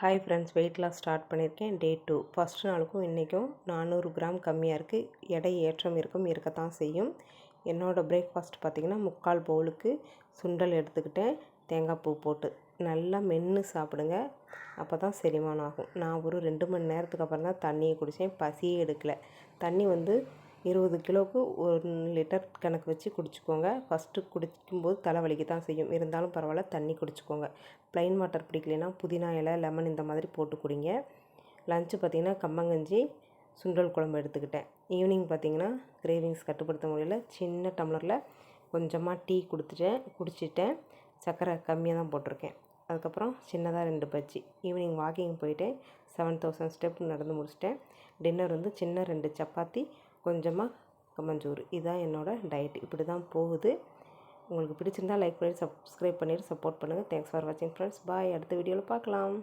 Hi friends weight loss start பண்ணியிருக்கேன். Day two first நாளுக்கும் இன்றைக்கும் நானூறு கிராம் கம்மியாக இருக்குது எடை ஏற்றம் இருக்கும் இருக்கத்தான் செய்யும். என்னோடய பிரேக்ஃபாஸ்ட் பார்த்திங்கன்னா முக்கால் பவுலுக்கு சுண்டல் எடுத்துக்கிட்டேன். தேங்காய் பூ போட்டு. நல்லா மென்று சாப்பிடுங்க. அப்போ தான் செரிமானம் ஆகும். நான் ஒரு ரெண்டு மணி நேரத்துக்கு அப்புறம் தான் தண்ணியை குடித்தேன் பசியே எடுக்கலை. தண்ணி வந்து இருபது கிலோவுக்கு ஒரு லிட்டர் கணக்கு வச்சு குடிச்சிக்கோங்க. ஃபஸ்ட்டு குடிக்கும்போது தலைவலிக்கு தான் செய்யும். இருந்தாலும் பரவாயில்ல தண்ணி குடிச்சிக்கோங்க. ப்ளைன் வாட்டர் பிடிக்கலைன்னா புதினா இலை லெமன் இந்த மாதிரி போட்டு குடிங்க. லஞ்சு பார்த்திங்கன்னா கம்மங்கஞ்சி சுண்டல் குழம்பு எடுத்துக்கிட்டேன். ஈவினிங் பார்த்திங்கன்னா கிரேவிங்ஸ் கட்டுப்படுத்த முடியல. சின்ன டம்ளரில் கொஞ்சமாக டீ கொடுத்துட்டேன் குடிச்சிட்டேன். சர்க்கரை கம்மியாக தான் போட்டிருக்கேன். அதுக்கப்புறம் சின்னதாக ரெண்டு பஜ்ஜி. ஈவினிங் வாக்கிங் போயிட்டேன். செவன் தௌசண்ட் ஸ்டெப் நடந்து முடிச்சிட்டேன். டின்னர் வந்து சின்ன ரெண்டு சப்பாத்தி கொஞ்சமாக கம்மஞ்சோறு. இதுதான் என்னோடய டயட் இப்படி தான் போகுது. உங்களுக்கு பிடிச்சிருந்தால் லைக் பண்ணி சப்ஸ்கிரைப் பண்ணிவிட்டு சப்போர்ட் பண்ணுங்கள் தேங்க்ஸ் ஃபார் வாட்சிங் ஃப்ரெண்ட்ஸ் பாய் அடுத்த வீடியோவில் பார்க்கலாம்.